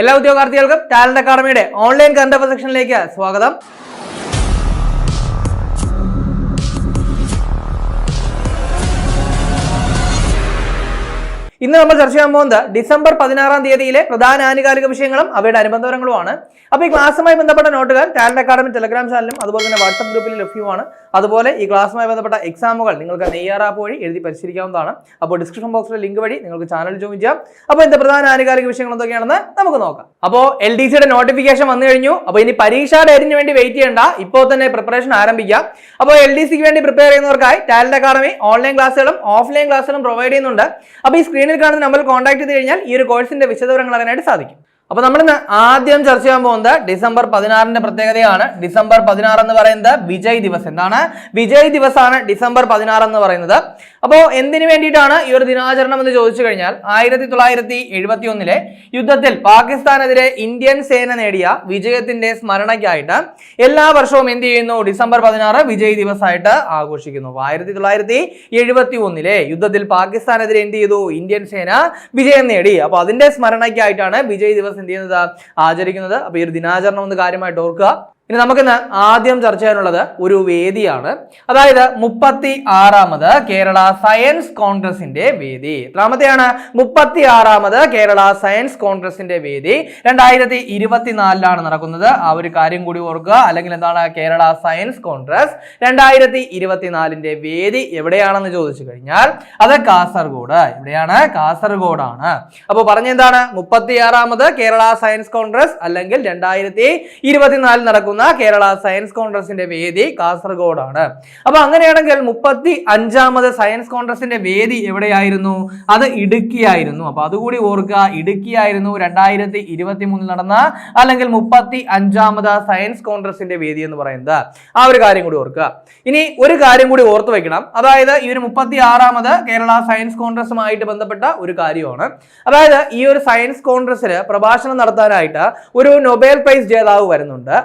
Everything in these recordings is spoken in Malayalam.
എല്ലാ ഉദ്യോഗാർത്ഥികൾക്കും ടാലന്റ് അക്കാഡമിയുടെ ഓൺലൈൻ കറണ്ട് സെക്ഷനിലേക്ക് സ്വാഗതം. ഇന്ന് നമ്മൾ ചർച്ച ചെയ്യാൻ പോകുന്നത് ഡിസംബർ പതിനാറാം തീയതിയിലെ പ്രധാന ആനുകാലിക വിഷയങ്ങളും അവയുടെ അനുബന്ധപരങ്ങളുമാണ് അപ്പോൾ ഈ ക്ലാസ്സുമായി ബന്ധപ്പെട്ട നോട്ടുകൾ ടാലന്റ് അക്കാഡമി ടെലഗ്രാം ചാനലും അതുപോലെ തന്നെ വാട്സ്ആപ്പ് ഗ്രൂപ്പിൽ ലഭ്യമാണ്. അതുപോലെ ഈ ക്ലാസ്സുമായി ബന്ധപ്പെട്ട എക്സാമുകൾ നിങ്ങൾക്ക് നെയ്യാറാപ്പ് വഴി എഴുതി പരിശീലിക്കാവുന്നതാണ്. അപ്പോൾ ഡിസ്ക്രിപ്ഷൻ ബോക്സിലെ ലിങ്ക് വഴി നിങ്ങൾക്ക് ചാനൽ ജോയിൻ ചെയ്യാം. അപ്പോൾ ഇതിന്റെ പ്രധാന ആനുകാലിക വിഷയങ്ങൾ എന്തൊക്കെയാണെന്ന് നമുക്ക് നോക്കാം. അപ്പോൾ എൽ ഡി സിയുടെ നോട്ടിഫിക്കേഷൻ വന്നു കഴിഞ്ഞു. അപ്പോൾ ഇനി പരീക്ഷാ ഡേറ്റിന് വേണ്ടി വെയിറ്റ് ചെയ്യേണ്ട. ഇപ്പോൾ തന്നെ പ്രിപ്പറേഷൻ ആരംഭിക്കാം. അപ്പോൾ എൽ ഡി സിക്ക് വേണ്ടി പ്രിപ്പയർ ചെയ്യുന്നവർക്കായി ടാലന്റ് അക്കാഡമി ഓൺലൈൻ ക്ലാസ്സുകളും ഓഫ്ലൈൻ ക്ലാസ്സുകളും പ്രൊവൈഡ് ചെയ്യുന്നുണ്ട്. അപ്പോൾ ഈ സ്ക്രീനിൽ കാണുന്ന നമ്മൾ കോൺടാക്ട് ചെയ്ത് കഴിഞ്ഞാൽ ഈ ഒരു കോഴ്സിന്റെ വിശദവിവരങ്ങൾ അറിയാനായിട്ട് സാധിക്കും. അപ്പൊ നമ്മൾ ഇന്ന് ആദ്യം ചർച്ച ചെയ്യാൻ പോകുന്നത് ഡിസംബർ പതിനാറിന്റെ പ്രത്യേകതയാണ്. ഡിസംബർ പതിനാറ് എന്ന് പറയുന്നത് വിജയ് ദിവസ്. എന്താണ്? വിജയ് ദിവസാണ് ഡിസംബർ പതിനാറ് എന്ന് പറയുന്നത്. അപ്പോൾ എന്തിനു വേണ്ടിയിട്ടാണ് ഈ ഒരു ദിനാചരണം എന്ന് ചോദിച്ചു കഴിഞ്ഞാൽ ആയിരത്തി തൊള്ളായിരത്തി എഴുപത്തി ഒന്നിലെ യുദ്ധത്തിൽ പാകിസ്ഥാനെതിരെ ഇന്ത്യൻ സേന നേടിയ വിജയത്തിന്റെ സ്മരണയ്ക്കായിട്ട് എല്ലാ വർഷവും എന്ത് ചെയ്യുന്നു? ഡിസംബർ പതിനാറ് വിജയ് ദിവസ് ആയിട്ട് ആഘോഷിക്കുന്നു ആയിരത്തി തൊള്ളായിരത്തി എഴുപത്തി ഒന്നിലെ യുദ്ധത്തിൽ പാകിസ്ഥാനെതിരെ എന്ത് ചെയ്തു? ഇന്ത്യൻ സേന വിജയം നേടി. അപ്പൊ അതിന്റെ സ്മരണയ്ക്കായിട്ടാണ് വിജയ് ദിവസ് എന്ത് ചെയ്യുന്നത്? ആചരിക്കുന്നത്. അപ്പോൾ ഈ ഒരു ദിനാചരണം ഒന്ന് കാര്യമായിട്ട് ഓർക്കുക. ഇനി നമുക്കിന്ന് ആദ്യം ചർച്ച ചെയ്യാനുള്ളത് ഒരു വേദിയാണ്. അതായത് മുപ്പത്തി ആറാമത് കേരള സയൻസ് കോൺഗ്രസിന്റെ വേദി. എത്രാമത്തെയാണ്? മുപ്പത്തി ആറാമത് കേരള സയൻസ് കോൺഗ്രസിന്റെ വേദി. രണ്ടായിരത്തി ഇരുപത്തിനാലിലാണ് നടക്കുന്നത്. ആ ഒരു കാര്യം കൂടി ഓർക്കുക. അല്ലെങ്കിൽ എന്താണ് കേരള സയൻസ് കോൺഗ്രസ് രണ്ടായിരത്തി ഇരുപത്തിനാലിന്റെ വേദി എവിടെയാണെന്ന് ചോദിച്ചു കഴിഞ്ഞാൽ അത് കാസർഗോഡ്. എവിടെയാണ് കാസർഗോഡാണ്. അപ്പോൾ പറഞ്ഞെന്താണ്? മുപ്പത്തി ആറാമത് കേരള സയൻസ് കോൺഗ്രസ് അല്ലെങ്കിൽ രണ്ടായിരത്തി ഇരുപത്തിനാലിൽ നടക്കുന്ന കേരള സയൻസ് കോൺഗ്രസിന്റെ വേദി കാസർഗോഡാണ്. അപ്പൊ അങ്ങനെയാണെങ്കിൽ മുപ്പത്തി അഞ്ചാമത് സയൻസ് കോൺഗ്രസിന്റെ വേദി എവിടെയായിരുന്നു? അത് ഇടുക്കിയായിരുന്നു. അപ്പൊ അതുകൂടി ഓർക്കുക ഇടുക്കിയായിരുന്നു രണ്ടായിരത്തി ഇരുപത്തി മൂന്നിൽ നടന്ന അല്ലെങ്കിൽ മുപ്പത്തി അഞ്ചാമത് സയൻസ് കോൺഗ്രസിന്റെ വേദി എന്ന് പറയുന്നത്. ആ ഒരു കാര്യം കൂടി ഓർക്കുക. ഇനി ഒരു കാര്യം കൂടി ഓർത്തു വെക്കണം. അതായത് ഈ ഒരു മുപ്പത്തി ആറാമത് കേരള സയൻസ് കോൺഗ്രസുമായിട്ട് ബന്ധപ്പെട്ട ഒരു കാര്യമാണ്. അതായത് ഈ ഒരു സയൻസ് കോൺഗ്രസ്സിൽ പ്രഭാഷണം നടത്താനായിട്ട് ഒരു നൊബേൽ പ്രൈസ് ജേതാവ് വരുന്നുണ്ട്.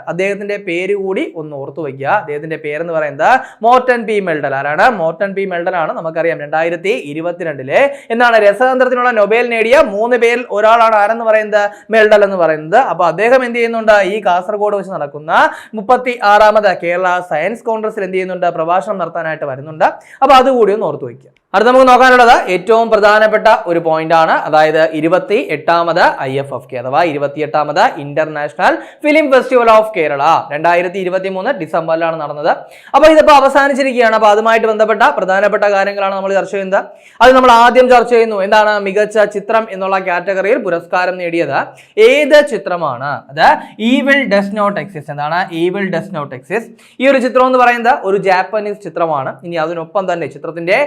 അദ്ദേഹത്തിന്റെ പേര് കൂടി ഒന്ന് ഓർത്തു വയ്ക്കുക. അദ്ദേഹത്തിന്റെ പേരെന്ന് പറയുന്നത് മോർട്ടൻ പി. മെൽഡൽ. ആരാണ്? Morten P. മെൽഡൽ ആണ്. നമുക്കറിയാം രണ്ടായിരത്തി ഇരുപത്തിരണ്ടിലെ എന്നാണ് രസതന്ത്രത്തിനുള്ള നൊബേൽ നേടിയ മൂന്ന് പേരിൽ ഒരാളാണ് ആരെന്ന് പറയുന്നത്? മെൽഡൽ എന്ന് പറയുന്നത്. അപ്പൊ അദ്ദേഹം എന്ത് ചെയ്യുന്നുണ്ട്? ഈ കാസർഗോഡ് വെച്ച് നടക്കുന്ന മുപ്പത്തി ആറാമത് കേരള സയൻസ് കോൺഗ്രസിൽ എന്ത് ചെയ്യുന്നുണ്ട്? പ്രഭാഷണം നടത്താനായിട്ട് വരുന്നുണ്ട്. അപ്പൊ അതുകൂടി ഒന്ന് ഓർത്തു വയ്ക്കുക. അടുത്ത നമുക്ക് നോക്കാനുള്ളത് ഏറ്റവും പ്രധാനപ്പെട്ട ഒരു പോയിന്റ് ആണ്. അതായത് ഇരുപത്തി എട്ടാമത് ഐ എഫ് എഫ് കെ അഥവാ ഇരുപത്തി എട്ടാമത് international film festival of Kerala രണ്ടായിരത്തി ഇരുപത്തി മൂന്ന് ഡിസംബറിലാണ് നടന്നത്. അപ്പൊ ഇതിപ്പോ അവസാനിച്ചിരിക്കുകയാണ്. അപ്പൊ അതുമായിട്ട് ബന്ധപ്പെട്ട പ്രധാനപ്പെട്ട കാര്യങ്ങളാണ് നമ്മൾ ചർച്ച ചെയ്യുന്നത്. അത് നമ്മൾ ആദ്യം ചർച്ച ചെയ്യുന്നു. എന്താണ് മികച്ച ചിത്രം എന്നുള്ള കാറ്റഗറിയിൽ പുരസ്കാരം നേടിയത്? ഏത് ചിത്രമാണ്? അത് ഈവിൽ ഡസ് നോട്ട് എക്സിസ്റ്റ് എന്താണ് ഈവിൽ ഡസ് നോട്ട് എക്സിസ്റ്റ് ഈ ഒരു ചിത്രം എന്ന് പറയുന്നത് ഒരു ജാപ്പനീസ് ചിത്രമാണ്. ഇനി അതിനൊപ്പം തന്നെ ചിത്രത്തിന്റെ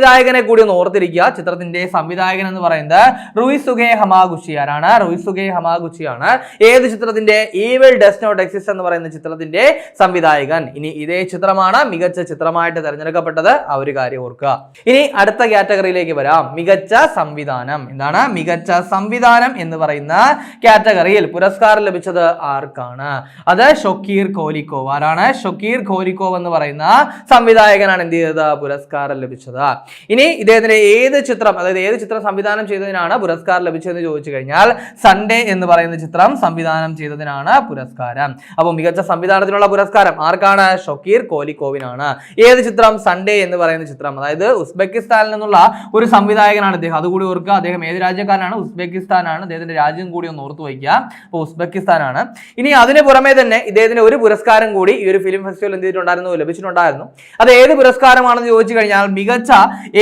സംവിധായകനെ കൂടി ഒന്ന് ഓർത്തിരിക്കുക. ചിത്രത്തിന്റെ സംവിധായകൻ എന്ന് പറയുന്നത് റുയിസുഗെ ഹമാഗുച്ചി ആരാണ് റുയിസുഗെ ഹമാഗുച്ചിയാണ്. ഏത് ചിത്രത്തിന്റെ? ഈവിൾ ഡസ് നോട്ട് എക്സിസ്റ്റ് എന്ന് പറയുന്ന ചിത്രത്തിന്റെ സംവിധായകൻ. ഇനി ഇതേ ചിത്രമാണ് മികച്ച ചിത്രമായിട്ട് തിരഞ്ഞെടുക്കപ്പെട്ടത്. ആ ഒരു കാര്യം ഓർക്കുക. ഇനി അടുത്ത കാറ്റഗറിയിലേക്ക് വരാം. മികച്ച സംവിധാനം. എന്താണ്? മികച്ച സംവിധാനം എന്ന് പറയുന്ന കാറ്റഗറിയിൽ പുരസ്കാരം ലഭിച്ചത് ആർക്കാണ്? അത് ഷൊക്കീർ കോലിക്കോവ്. ആരാണ്? ഷൊക്കീർ കോലിക്കോവ് എന്ന് പറയുന്ന സംവിധായകനാണ് എന്ത് ചെയ്തത്? പുരസ്കാരം ലഭിച്ചത്. ഇനി ഇദ്ദേഹത്തിന്റെ ഏത് ചിത്രം അതായത് ഏത് ചിത്രം സംവിധാനം ചെയ്തതിനാണ് പുരസ്കാരം ലഭിച്ചതെന്ന് ചോദിച്ചു കഴിഞ്ഞാൽ സൺഡേ എന്ന് പറയുന്ന ചിത്രം സംവിധാനം ചെയ്തതിനാണ് പുരസ്കാരം. അപ്പോൾ മികച്ച സംവിധാനത്തിനുള്ള പുരസ്കാരം ആർക്കാണ്? ഷൊക്കീർ കോലിക്കോവിനാണ്. ഏത് ചിത്രം? സൺഡേ എന്ന് പറയുന്ന ചിത്രം അതായത് ഉസ്ബെക്കിസ്ഥാനിൽ നിന്നുള്ള ഒരു സംവിധായകനാണ് അദ്ദേഹം അതുകൂടി ഓർക്കുക അദ്ദേഹം ഏത് രാജ്യക്കാരനാണ്? ഉസ്ബെക്കിസ്ഥാനാണ്. അദ്ദേഹത്തിന്റെ രാജ്യം കൂടി ഒന്ന് ഓർത്തു വയ്ക്കുക. അപ്പോൾ ഉസ്ബെക്കിസ്ഥാനാണ്. ഇനി അതിന് പുറമെ തന്നെ ഇദ്ദേഹത്തിന് ഒരു പുരസ്കാരം കൂടി ഈ ഒരു ഫിലിം ഫെസ്റ്റിവൽ എന്ത് ചെയ്തിട്ടുണ്ടായിരുന്നു? ലഭിച്ചിട്ടുണ്ടായിരുന്നു. അത് ഏത് പുരസ്കാരമാണെന്ന് ചോദിച്ചു കഴിഞ്ഞാൽ മികച്ച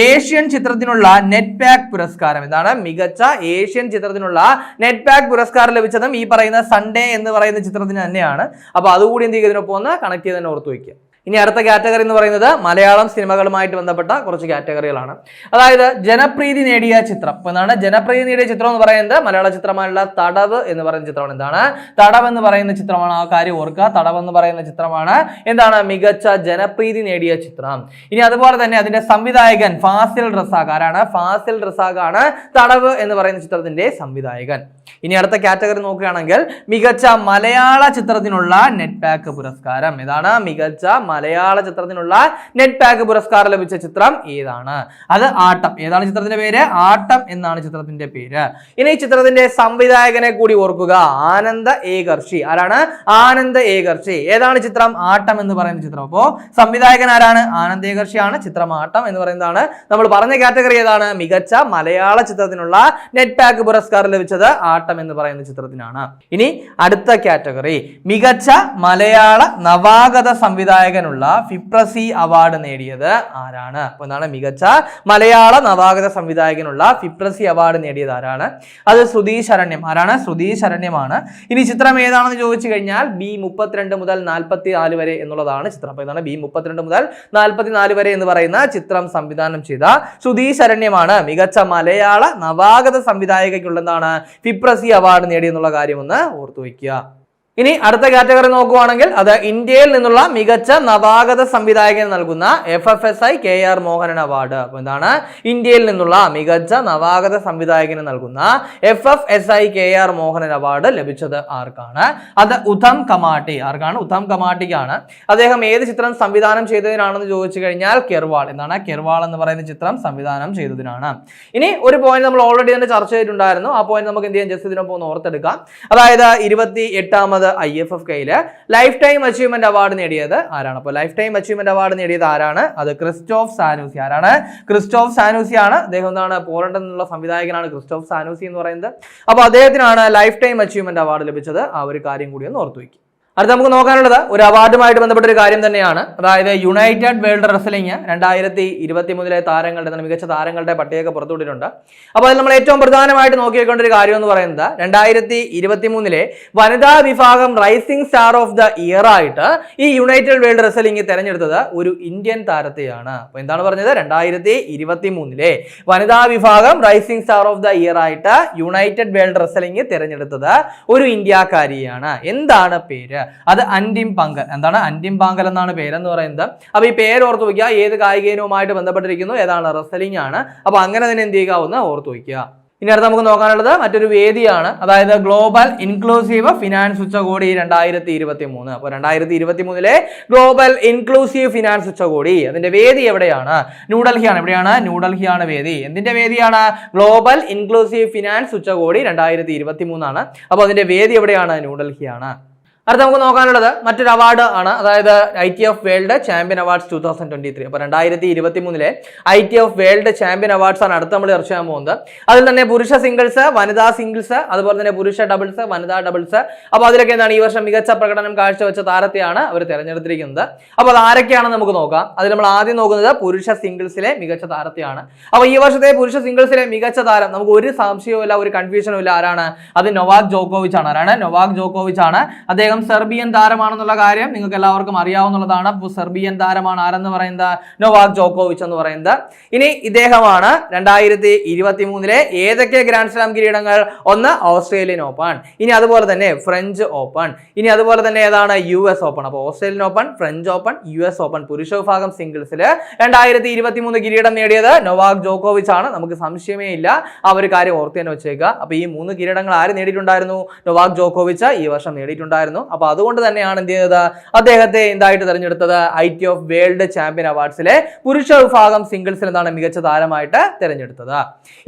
ഏഷ്യൻ ചിത്രത്തിനുള്ള നെറ്റ് പാക്ക് പുരസ്കാരം. ഇതാണ് മികച്ച ഏഷ്യൻ ചിത്രത്തിനുള്ള നെറ്റ് പാക്ക് പുരസ്കാരം ലഭിച്ചതും ഈ പറയുന്ന സൺഡേ എന്ന് പറയുന്ന ചിത്രത്തിന് തന്നെയാണ്. അപ്പൊ അതുകൂടി എന്ത് ചെയ്യുക ഇതിനൊപ്പം ഒന്ന് കണക്ട് ചെയ്ത് തന്നെ ഓർത്തു വയ്ക്കുക. ഇനി അടുത്ത കാറ്റഗറി എന്ന് പറയുന്നത് മലയാളം സിനിമകളുമായിട്ട് ബന്ധപ്പെട്ട കുറച്ച് കാറ്റഗറികളാണ്. അതായത് ജനപ്രീതി നേടിയ ചിത്രം. എന്താണ്? ജനപ്രീതി നേടിയ ചിത്രം എന്ന് പറയുന്നത് മലയാള ചിത്രമായുള്ള തടവ് എന്ന് പറയുന്ന ചിത്രമാണ്. എന്താണ്? തടവ് എന്ന് പറയുന്ന ചിത്രമാണ് ആ കാര്യം ഓർക്കുക. തടവ് എന്ന് പറയുന്ന ചിത്രമാണ് എന്താണ്? മികച്ച ജനപ്രീതി നേടിയ ചിത്രം. ഇനി അതുപോലെ തന്നെ അതിന്റെ സംവിധായകൻ ഫാസിൽ റസാഖ്. ആരാണ്? ഫാസിൽ റസാഖ് ആണ് തടവ് എന്ന് പറയുന്ന ചിത്രത്തിന്റെ സംവിധായകൻ. ഇനി അടുത്ത കാറ്റഗറി നോക്കുകയാണെങ്കിൽ മികച്ച മലയാള ചിത്രത്തിനുള്ള നെറ്റ് പാക്ക് പുരസ്കാരം. ഇതാണ് മികച്ച മലയാള ചിത്രത്തിനുള്ള നെറ്റ് പാക്ക് പുരസ്കാരം ലഭിച്ച ചിത്രം ഏതാണ്? അത് ആട്ടം. ഏതാണ് ചിത്രത്തിന്റെ പേര്? ആട്ടം എന്നാണ് ചിത്രത്തിന്റെ പേര്. ഇനി ചിത്രത്തിന്റെ സംവിധായകനെ കൂടി ഓർക്കുക. ആനന്ദ ഏകർഷി. ആരാണ്? ആനന്ദ ഏകർഷി. ഏതാണ് ചിത്രം? ആട്ടം എന്ന് പറയുന്ന ചിത്രം. അപ്പോ സംവിധായകൻ ആരാണ്? ആനന്ദ ഏകർഷിയാണ്. ചിത്രം ആട്ടം എന്ന് പറയുന്നതാണ് നമ്മൾ പറഞ്ഞ കാറ്റഗറി ഏതാണ്? മികച്ച മലയാള ചിത്രത്തിനുള്ള നെറ്റ് പാക്ക് പുരസ്കാരം ലഭിച്ചത് ആട്ടം എന്ന് പറയുന്ന ചിത്രത്തിനാണ്. ഇനി അടുത്ത കാറ്റഗറി. മികച്ച മലയാള നവാഗത സംവിധായകനുള്ള ഫിപ്രസി അവാർഡ് നേടിയത് ആരാണ്? അപ്പൊ എന്താണ് മികച്ച മലയാള നവാഗത സംവിധായകനുള്ള ഫിപ്രസി അവാർഡ് നേടിയത് ആരാണ്? അത് ശ്രുതി ശരണ്യം. ആരാണ്? ശ്രുതി ശരണ്യമാണ്. ഇനി ചിത്രം ഏതാണെന്ന് ചോദിച്ചു കഴിഞ്ഞാൽ ബി മുപ്പത്തിരണ്ട് മുതൽ നാൽപ്പത്തി നാല് വരെ എന്നുള്ളതാണ് ചിത്രം. അപ്പൊ ഇതാണ് ബി മുപ്പത്തിരണ്ട് മുതൽ നാൽപ്പത്തി നാല് വരെ എന്ന് പറയുന്ന ചിത്രം സംവിധാനം ചെയ്ത ശ്രുതി ശരണ്യമാണ്. മികച്ച മലയാള നവാഗത സംവിധായകയ്ക്കുള്ളതാണ് ഫിപ്രസി അവാർഡ് നേടിയെന്നുള്ള കാര്യം ഒന്ന് ഓർത്തു വയ്ക്കുക ഇനി അടുത്ത കാറ്റഗറി നോക്കുവാണെങ്കിൽ അത് ഇന്ത്യയിൽ നിന്നുള്ള മികച്ച നവാഗത സംവിധായകന് നൽകുന്ന F F S I K R Mohanan award അപ്പൊ എന്താണ്? ഇന്ത്യയിൽ നിന്നുള്ള മികച്ച നവാഗത സംവിധായകന് നൽകുന്ന F F S I K R Mohanan award ലഭിച്ചത് ആർക്കാണ്? അത് ഉധം കമാട്ടി. ആർക്കാണ്? ഉധം കമാട്ടിക്കാണ്. അദ്ദേഹം ഏത് ചിത്രം സംവിധാനം ചെയ്തതിനാണെന്ന് ചോദിച്ചു കഴിഞ്ഞാൽ കെർവാൾ. എന്താണ്? കെർവാൾ എന്ന് പറയുന്ന ചിത്രം സംവിധാനം ചെയ്തതിനാണ്. ഇനി ഒരു പോയിന്റ് നമ്മൾ ഓൾറെഡി തന്നെ ചർച്ച ചെയ്തിട്ടുണ്ടായിരുന്നു. ആ പോയിന്റ് നമുക്ക് എന്ത് ചെയ്യാം? ജസ്റ്റ് ഇതിനൊപ്പം ഓർത്തെടുക്കാം. അതായത് ഇരുപത്തി എട്ടാമത് ഐ എഫ് എഫ് കയ്യിൽ ലൈഫ് ടൈം അച്ചീവ്മെന്റ് അവാർഡ് നേടിയത് ആരാണ്? അപ്പോൾ ലൈഫ് ടൈം അച്ചീവ്മെന്റ് അവാർഡ് നേടിയത് ആരാണ്? അത് ക്രിസ്റ്റോഫ് സാനൂസി. ആരാണ്? ക്രിസ്റ്റോഫ് സാനൂസി ആണ്. അദ്ദേഹം എന്താണ്? പോളണ്ടിൽ നിന്നുള്ള സംവിധായകനാണ് ക്രിസ്റ്റോഫ് സാനൂസി എന്ന് പറയുന്നത്. അപ്പോൾ അദ്ദേഹത്തിനാണ് ലൈഫ് ടൈം അച്ചീവ്മെന്റ് അവാർഡ് ലഭിച്ചത്. ആ ഒരു കാര്യം കൂടി ഒന്ന് ഓർത്തു വയ്ക്കും അടുത്ത നമുക്ക് നോക്കാനുള്ളത് ഒരു അവാർഡുമായിട്ട് ബന്ധപ്പെട്ട ഒരു കാര്യം തന്നെയാണ്. അതായത് യുണൈറ്റഡ് വേൾഡ് റെസ്ലിംഗ് രണ്ടായിരത്തി ഇരുപത്തി മൂന്നിലെ താരങ്ങളുടെ മികച്ച താരങ്ങളുടെ പട്ടികയൊക്കെ പുറത്തുവിട്ടിട്ടുണ്ട്. അപ്പോൾ അതിൽ നമ്മൾ ഏറ്റവും പ്രധാനമായിട്ട് നോക്കിയേക്കേണ്ട ഒരു കാര്യം എന്ന് പറയുന്നത് രണ്ടായിരത്തി ഇരുപത്തി മൂന്നിലെ വനിതാ വിഭാഗം rising star of the year ആയിട്ട് ഈ യുണൈറ്റഡ് വേൾഡ് റെസ്ലിംഗ് തെരഞ്ഞെടുത്തത് ഒരു ഇന്ത്യൻ താരത്തെയാണ്. അപ്പോൾ എന്താണ് പറഞ്ഞത്? രണ്ടായിരത്തി ഇരുപത്തി മൂന്നിലെ വനിതാ വിഭാഗം rising star of the year ആയിട്ട് യുണൈറ്റഡ് വേൾഡ് റെസ്ലിംഗ് തിരഞ്ഞെടുത്തത് ഒരു ഇന്ത്യക്കാരിയാണ്. എന്താണ് പേര്? അത് അന്റിം പങ്കൽ. എന്താണ്? അന്റിം പാങ്കൽ എന്നാണ് പേരെന്ന് പറയുന്നത്. അപ്പോൾ ഈ പേര് ഓർത്ത് വയ്ക്കുക. ഏത് കായിക ഇനവുമായിട്ട് ബന്ധപ്പെട്ടിരിക്കുന്നു? ഏതാണ്? റസലിംഗ് ആണ്. അപ്പോൾ അങ്ങനെ തന്നെ എന്ത് ചെയ്യുക? ഒന്ന് ഓർത്ത് വയ്ക്കുക. ഇനി അടുത്ത് നമുക്ക് നോക്കാനുള്ളത് മറ്റൊരു വേദിയാണ്. അതായത് ഗ്ലോബൽ ഇൻക്ലൂസീവ് ഫിനാൻസ് ഉച്ചകോടി രണ്ടായിരത്തി ഇരുപത്തി മൂന്ന് അപ്പോൾ രണ്ടായിരത്തി ഇരുപത്തി മൂന്നിലെ ഗ്ലോബൽ ഇൻക്ലൂസീവ് ഫിനാൻസ് ഉച്ചകോടി. അതിന്റെ വേദി എവിടെയാണ്? ന്യൂഡൽഹിയാണ്. എവിടെയാണ്? ന്യൂഡൽഹിയാണ് വേദി. എന്തിന്റെ വേദിയാണ്? ഗ്ലോബൽ ഇൻക്ലൂസീവ് ഫിനാൻസ് ഉച്ചകോടി രണ്ടായിരത്തി ഇരുപത്തി മൂന്നാണ് അപ്പോൾ അതിന്റെ വേദി എവിടെയാണ്? ന്യൂഡൽഹിയാണ്. അടുത്ത നമുക്ക് നോക്കാനുള്ളത് മറ്റൊരു അവാർഡ് ആണ്. അതായത് I T F world champion awards two thousand twenty three അപ്പോൾ രണ്ടായിരത്തി ഇരുപത്തി മൂന്നിലെ I T F world champion awards ആണ് അടുത്ത് നമ്മൾ ചർച്ച ചെയ്യാൻ പോകുന്നത്. അതിൽ തന്നെ പുരുഷ സിംഗിൾസ് വനിതാ സിംഗിൾസ് അതുപോലെ തന്നെ പുരുഷ ഡബിൾസ് വനിതാ ഡബിൾസ് അപ്പോൾ അതിലൊക്കെ എന്താണ്? ഈ വർഷം മികച്ച പ്രകടനം കാഴ്ചവെച്ച താരത്തെയാണ് അവർ തിരഞ്ഞെടുത്തിരിക്കുന്നത്. അപ്പോൾ അത് ആരൊക്കെയാണെന്ന് നമുക്ക് നോക്കാം. അതിൽ നമ്മൾ ആദ്യം നോക്കുന്നത് പുരുഷ സിംഗിൾസിലെ മികച്ച താരത്തെയാണ്. അപ്പോൾ ഈ വർഷത്തെ പുരുഷ സിംഗിൾസിലെ മികച്ച താരം നമുക്ക് ഒരു സംശയവും ഇല്ല ഒരു കൺഫ്യൂഷനും ഇല്ല ആരാണ്? അത് നൊവാക് ജോക്കോവിച്ച് ആണ് ആരാണ്? നൊവാക് ജോക്കോവിച്ച് ആണ് അദ്ദേഹം സെർബിയൻ താരമാണെന്നുള്ള കാര്യം നിങ്ങൾക്ക് എല്ലാവർക്കും അറിയാവുന്നതാണ്. അപ്പോൾ സെർബിയൻ താരമാണ് ആരെന്ന് പറയുന്നത്? നൊവാക് ജോക്കോവിച്ച് എന്ന് പറയുന്നത്. ഇനി ഇദ്ദേഹമാണ് രണ്ടായിരത്തി ഇരുപത്തി മൂന്നിലെ ഏതൊക്കെ ഗ്രാൻഡ് സ്ലാം കിരീടങ്ങൾ? ഒന്ന് ഓസ്ട്രേലിയൻ ഓപ്പൺ ഇനി അതുപോലെ തന്നെ ഫ്രഞ്ച് ഓപ്പൺ ഇനി അതുപോലെ തന്നെ ഏതാണ്? U S open. അപ്പോൾ Australian open French open U S open. പുരുഷ വിഭാഗം സിംഗിൾസിൽ രണ്ടായിരത്തി ഇരുപത്തി മൂന്ന് കിരീടം നേടിയത് നൊവാക് ജോക്കോവിച്ച് ആണ് നമുക്ക് സംശയമേ ഇല്ല. ആ ഒരു കാര്യം ഓർത്ത് തന്നെ വെച്ചേക്കുക. അപ്പോൾ ഈ മൂന്ന് കിരീടങ്ങൾ ആര് നേടിയിട്ടുണ്ടായിരുന്നു? നൊവാക് ജോക്കോവിച്ച് ഈ വർഷം നേടിയിട്ടുണ്ടായിരുന്നു. അപ്പോൾ അതുകൊണ്ട് തന്നെയാണ് എന്ത് ചെയ്തത്? അദ്ദേഹത്തെ എന്തായിട്ട് തെരഞ്ഞെടുത്തത്? I T of world champion അവാർഡ്സിലെ പുരുഷ വിഭാഗം സിംഗിൾസിൽ എന്താണ് മികച്ച താരമായിട്ട് തിരഞ്ഞെടുത്തത്.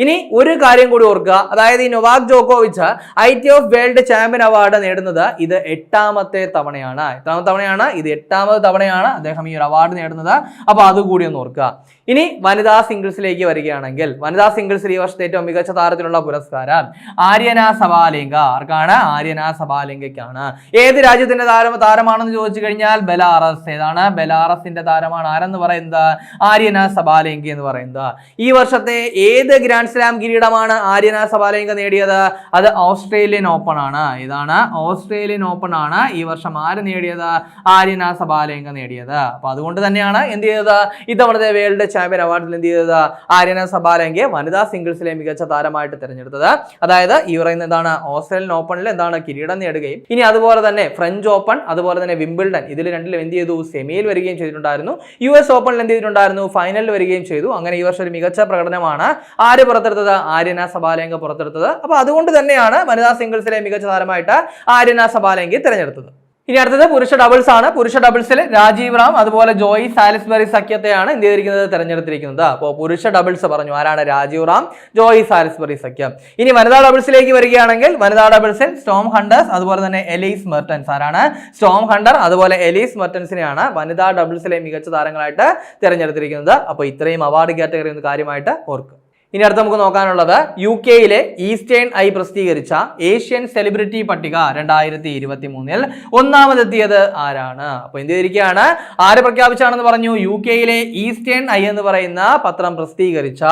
ഇനി ഒരു കാര്യം കൂടി ഓർക്കുക. അതായത് ഈ നൊവാക് ജോക്കോവിച്ച് I T of world champion award നേടുന്നത് ഇത് എട്ടാമത്തെ തവണയാണ്. എട്ടാമത്തെ തവണയാണ് ഇത് എട്ടാമത് തവണയാണ് അദ്ദേഹം ഈ ഒരു അവാർഡ് നേടുന്നത്. അപ്പോൾ അതുകൂടി ഒന്ന് ഓർക്കുക. ഇനി വനിതാ സിംഗിൾസിലേക്ക് വരികയാണെങ്കിൽ വനിതാ സിംഗിൾസിൽ ഈ വർഷത്തെ ഏറ്റവും മികച്ച താരത്തിനുള്ള പുരസ്കാരം ആര്യന സബാലിംഗ ആർക്കാണ്? ആര്യന സബാലിംഗയ്ക്കാണ് ഏത് രാജ്യത്തിന്റെ താരം താരമാണെന്ന് ചോദിച്ചു കഴിഞ്ഞാൽ ബെലാറസ്. ഏതാണ്? ബെലാറസിന്റെ താരമാണ് ആരെന്ന് പറയുന്നത്? ആര്യന സബാലിംഗ എന്ന് പറയുന്നത്. ഈ വർഷത്തെ ഏത് ഗ്രാൻഡ് സ്ലാം കിരീടമാണ് ആര്യന സബാലിംഗ നേടിയത്? അത് ഓസ്ട്രേലിയൻ ഓപ്പൺ ആണ്. ഇതാണ് ഓസ്ട്രേലിയൻ ഓപ്പൺ ആണ്. ഈ വർഷം ആര് നേടിയത്? ആര്യന സബാലിംഗ നേടിയത്. അപ്പൊ അതുകൊണ്ട് തന്നെയാണ് എന്ത് ചെയ്തത്? ഇത്തവണത്തെ വേൾഡ് ചാമ്പ്യൻ അവാർഡിൽ എന്ത് ചെയ്തത്? ആര്യന സബാലങ്കെ വനിതാ സിംഗിൾസിലെ മികച്ച താരമായിട്ട് തിരഞ്ഞെടുത്തത്. അതായത് ഈ പറയുന്ന എന്താണ്? ഓസ്ട്രേലിയൻ ഓപ്പണിൽ എന്താണ് കിരീടം നേടുകയും ഇനി അതുപോലെ തന്നെ ഫ്രഞ്ച് ഓപ്പൺ അതുപോലെ തന്നെ വിംബിൾഡൺ ഇതിൽ രണ്ടിലും എന്ത് ചെയ്തു? സെമിയിൽ വരികയും ചെയ്തിട്ടുണ്ടായിരുന്നു. യു എസ് ഓപ്പണിൽ എന്ത് ചെയ്തിട്ടുണ്ടായിരുന്നു? ഫൈനലിൽ വരികയും ചെയ്തു. അങ്ങനെ ഈ വർഷം ഒരു മികച്ച പ്രകടനമാണ് ആര് പുറത്തെടുത്തത്? ആര്യന സബാലങ്ക പുറത്തെടുത്തത്. അപ്പൊ അതുകൊണ്ട് തന്നെയാണ് വനിതാ സിംഗിൾസിലെ മികച്ച താരമായിട്ട് ആര്യന സബാലങ്കി തിരഞ്ഞെടുത്തത്. ഇനി അടുത്തത് പുരുഷ ഡബിൾസ് ആണ്. പുരുഷ ഡബിൾസിൽ രാജീവ് റാം അതുപോലെ ജോയി സാലിസ്ബറി സഖ്യത്തെയാണ് എന്ത് ചെയ്തിരിക്കുന്നത്? തെരഞ്ഞെടുത്തിരിക്കുന്നത്. അപ്പോൾ പുരുഷ ഡബിൾസ് പറഞ്ഞു. ആരാണ് രാജീവ് റാം ജോയി സാലിസ്ബറി സഖ്യം. ഇനി വനിതാ ഡബിൾസിലേക്ക് വരികയാണെങ്കിൽ വനിതാ ഡബിൾസിൽ സ്റ്റോം ഹണ്ടേഴ്സ് അതുപോലെ തന്നെ എലീസ് മെർട്ടൻസ് ആരാണ്? സ്റ്റോം ഹണ്ടർ അതുപോലെ എലീസ് മെർട്ടൻസിനെയാണ് വനിതാ ഡബിൾസിലെ മികച്ച താരങ്ങളായിട്ട് തിരഞ്ഞെടുത്തിരിക്കുന്നത്. അപ്പോൾ ഇത്രയും അവാർഡ് കാറ്റഗറി ഒന്ന് കാര്യമായിട്ട് ഓർക്കുക. ഇനി അടുത്ത് നമുക്ക് നോക്കാനുള്ളത് യു കെയിലെ ഈസ്റ്റേൺ ഐ പ്രസിദ്ധീകരിച്ച ഏഷ്യൻ സെലിബ്രിറ്റി പട്ടിക രണ്ടായിരത്തി ഇരുപത്തി മൂന്നിൽ ഒന്നാമതെത്തിയത് ആരാണ്? അപ്പൊ എന്ത് ചെയ്തിരിക്കുകയാണ്? ആര് പ്രഖ്യാപിച്ചാണെന്ന് പറഞ്ഞു? യു കെയിലെ ഈസ്റ്റേൺ ഐ എന്ന് പറയുന്ന പത്രം പ്രസിദ്ധീകരിച്ച